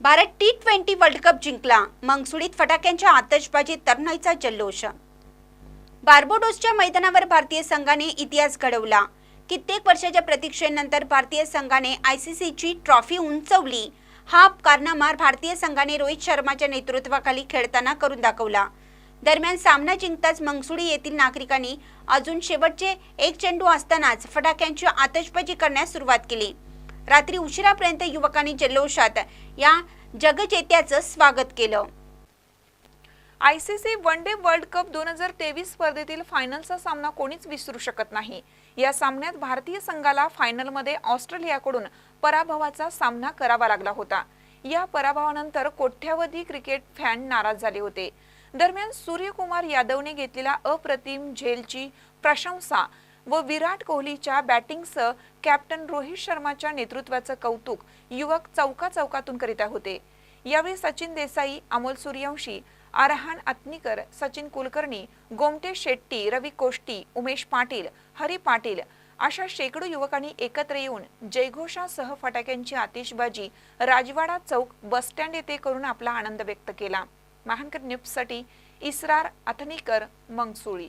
Bharat T twenty world cup जिंकला. मंगसुळीत फटाक्यांच्या आतषबाजीत तरुणाईचा जल्लोष. बार्बोडोसच्या मैदानावर भारतीय संघाने इतिहास घडवला. कित्येक वर्षाच्या प्रतीक्षेनंतर भारतीय संघाने आयसीसीची ट्रॉफी उंचवली. हा कारनामा भारतीय संघाने रोहित शर्माच्या नेतृत्वाखाली खेळताना करून दाखवला. दरम्यान सामना जिंकताच मंगसुळी येथील नागरिकांनी अजून शेवटचे एक चेंडू असतानाच फटाक्यांची आतषबाजी करण्यास सुरुवात केली. रात्री उशिरापर्यंत युवकांनी जल्लोषात या जगजेत्याचं स्वागत केलं. ICC one day world cup दोन हजार तेवीस स्पर्धेतील फायनलचा सामना कोणीच विसरू शकत नाही. या सामन्यात भारतीय संघाला फायनलमध्ये ऑस्ट्रेलियाकडून पराभवाचा सामना करावा लागला होता. या पराभवानंतर कोट्यावधी क्रिकेट फॅन नाराज झाले होते. दरम्यान सूर्यकुमार यादवने घेतलेल्या अप्रतिम झेलची प्रशंसा व विराट कोहलीच्या बॅटिंगचं कॅप्टन रोहित शर्माच्या नेतृत्वाचं कौतुक युवक चौका चौकातून करीत होते. यावेळी सचिन देसाई अमोल सूर्यवंशी आरहान अत्नीकर सचिन कुलकर्णी गोमटे शेट्टी रवी कोष्टी उमेश पाटील हरी पाटील अशा शेकडो युवकांनी एकत्र येऊन जयघोषासह फटाक्यांची आतिषबाजी राजवाडा चौक बसस्टँड येथे करून आपला आनंद व्यक्त केला. महानकर न्यूजसाठी इसरार अथनीकर मंगसुळी.